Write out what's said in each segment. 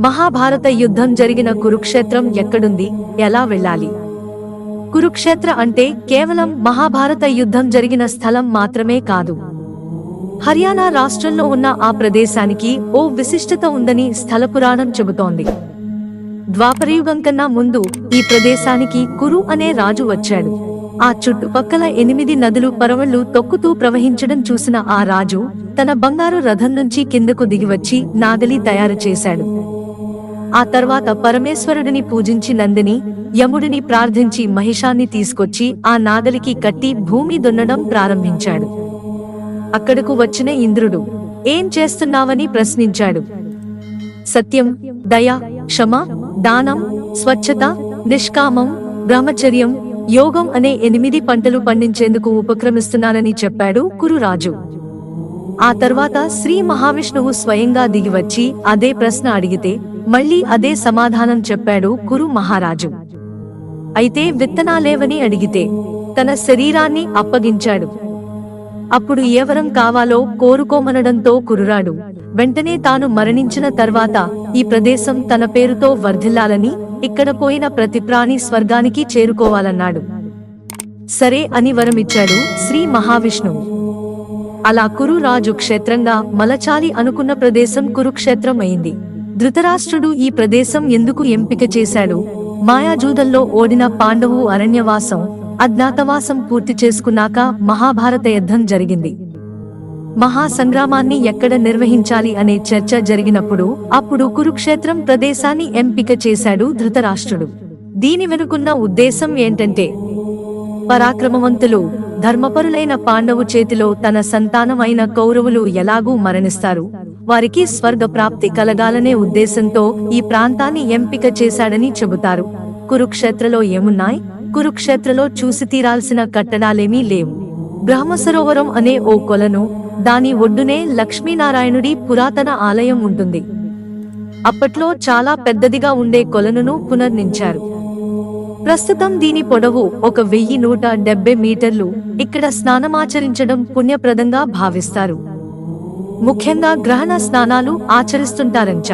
మహాభారత యుద్ధం జరిగిన కురుక్షేత్రం ఎక్కడుంది? ఎలా వెళ్ళాలి? కురుక్షేత్ర అంటే కేవలం మహాభారత యుద్ధం జరిగిన స్థలం మాత్రమే కాదు. హర్యానా రాష్ట్రంలో ఉన్న ఆ ప్రదేశానికి ఓ విశిష్టత ఉందని స్థల పురాణం చెబుతోంది. ద్వాపరయుగం కన్నా ముందు ఈ ప్రదేశానికి కురు అనే రాజు వచ్చాడు. ఆ చుట్టుపక్కల ఎనిమిది నదులు పరవళ్ళు తొక్కుతూ ప్రవహించడం చూసిన ఆ రాజు తన బంగారు రథం నుంచి కిందకు దిగివచ్చి నాగలి తయారు చేశాడు. ఆ తర్వాత పరమేశ్వరుడిని పూజించి నందిని యముడిని ప్రార్థించి మహిషాన్ని తీసుకొచ్చి ఆ నాగలికి కట్టి భూమి దున్నడం ప్రారంభించాడు. అక్కడకు వచ్చిన ఇంద్రుడు ఏం చేస్తున్నావని ప్రశ్నించాడు. సత్యం దయ క్షమ దానం స్వచ్ఛత నిష్కామం బ్రహ్మచర్యం యోగం అనే ఎనిమిది పంటలు పండించేందుకు ఉపక్రమిస్తున్నానని చెప్పాడు కురురాజు. ఆ తర్వాత శ్రీ మహావిష్ణువు స్వయంగా దిగివచ్చి అదే ప్రశ్న అడిగితే మళ్ళీ అదే సమాధానం చెప్పాడు కురు మహారాజు. అయితే విత్తనాలేవని అడిగితే తన శరీరాన్ని అప్పగించాడు. అప్పుడు ఏ వరం కావాలో కోరుకోమనడంతో కురురాడు. వెంటనే తాను మరణించిన తర్వాత ఈ ప్రదేశం తన పేరుతో వర్ధిల్లాలని ఇక్కడ పోయిన ప్రతి ప్రాణి స్వర్గానికి చేరుకోవాలన్నాడు. సరే అని వరమిచ్చాడు శ్రీ మహావిష్ణువు అలా కురు రాజు క్షేత్రంగా మలచాలి అనుకున్న ప్రదేశం కురుక్షేత్రం అయింది. ధృతరాష్ట్రుడు ఈ ప్రదేశం ఎందుకు ఎంపిక చేశాడు? మాయాజూదంలో ఓడిన పాండవు అరణ్యవాసం అజ్ఞాతవాసం పూర్తి చేసుకున్నాక మహాభారత యుద్ధం జరిగింది. మహాసంగ్రామాన్ని ఎక్కడ నిర్వహించాలి అనే చర్చ జరిగినప్పుడు అప్పుడు కురుక్షేత్రం ప్రదేశాన్ని ఎంపిక చేశాడు ధృతరాష్ట్రుడు. దీని వెనుకున్న ఉద్దేశం ఏంటంటే పరాక్రమవంతులు ధర్మపరులైన పాండవు చేతిలో తన సంతానమైన కౌరవులు ఎలాగూ మరణిస్తారు? వారికి స్వర్గ ప్రాప్తి కలగాలనే ఉద్దేశంతో ఈ ప్రాంతాన్ని ఎంపిక చేశాడని చెబుతారు. కురుక్షేత్రలో ఏమున్నాయి? కురుక్షేత్రలో చూసి తీరాల్సిన కట్టడాలేమీ లేవు. బ్రహ్మసరోవరం అనే ఓ కొలను దాని ఒడ్డునే లక్ష్మీనారాయణుడి పురాతన ఆలయం ఉంటుంది. అప్పట్లో చాలా పెద్దదిగా ఉండే కొలనును పునర్నించారు. ప్రస్తుతం దీని పొడవు ఒక వెయ్యి నూట డెబ్బై మీటర్లు ఇక్కడ స్నానమాచరించడం పుణ్యప్రదంగా భావిస్తారు. ముఖ్యంగా గ్రహణ స్నానాలు ఆచరిస్తుంటారంచ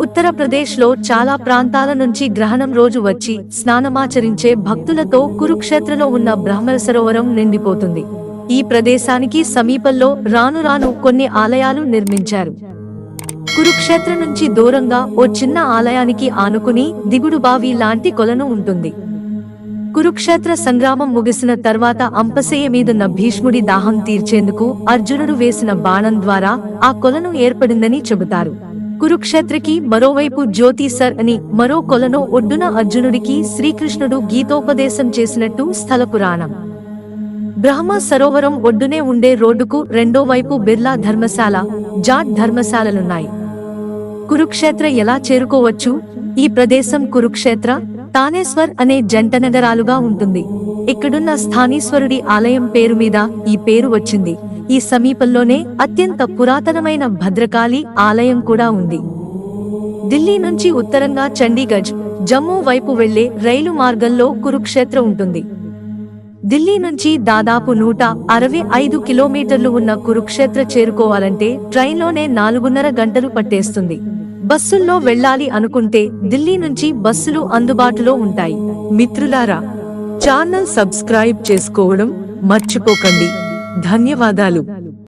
ఉత్తరప్రదేశ్లో చాలా ప్రాంతాల నుంచి గ్రహణం రోజు వచ్చి స్నానమాచరించే భక్తులతో కురుక్షేత్రలో ఉన్న బ్రహ్మర సరోవరం నిండిపోతుంది. ఈ ప్రదేశానికి సమీపంలో రాను రాను కొన్ని ఆలయాలు నిర్మించారు. కురుక్షేత్ర నుంచి దూరంగా ఓ చిన్న ఆలయానికి ఆనుకుని దిగుడు బావి లాంటి కొలను ఉంటుంది. కురుక్షేత్ర సంగ్రామం ముగిసిన తర్వాత అంపశయ్య మీదున్న భీష్ముడి దాహం తీర్చేందుకు అర్జునుడు వేసిన బాణం ద్వారా ఆ కొలను ఏర్పడిందని చెబుతారు. కురుక్షేత్రకి మరోవైపు జ్యోతిసర్ అని మరో కొలను ఒడ్డున అర్జునుడికి శ్రీకృష్ణుడు గీతోపదేశం చేసినట్టు స్థల పురాణం. బ్రహ్మ సరోవరం ఒడ్డునే ఉండే రోడ్డుకు రెండో వైపు బిర్లా ధర్మశాల జాట్ ధర్మశాలలున్నాయి. కురుక్షేత్ర ఎలా చేరుకోవచ్చు? ఈ ప్రదేశం కురుక్షేత్ర తానేశ్వర్ అనే జంట నగరాలుగా ఉంటుంది. ఇక్కడున్న స్థానీశ్వరుడి ఆలయం పేరు మీద ఈ పేరు వచ్చింది. ఈ సమీపంలోనే అత్యంత పురాతనమైన భద్రకాళి ఆలయం కూడా ఉంది. ఢిల్లీ నుంచి ఉత్తరంగా చండీగఢ్ జమ్మూ వైపు వెళ్ళే రైలు మార్గంలో కురుక్షేత్ర ఉంటుంది. ఢిల్లీ నుంచి దాదాపు నూట అరవై ఐదు కిలోమీటర్లు ఉన్న కురుక్షేత్ర చేరుకోవాలంటే ట్రైన్లోనే నాలుగున్నర గంటలు పట్టేస్తుంది. బస్సుల్లో వెళ్ళాలి అనుకుంటే ఢిల్లీ నుంచి బస్సులు అందుబాటులో ఉంటాయి. మిత్రులారా ఛానల్ సబ్స్క్రైబ్ చేసుకోవడం మర్చిపోకండి. ధన్యవాదాలు.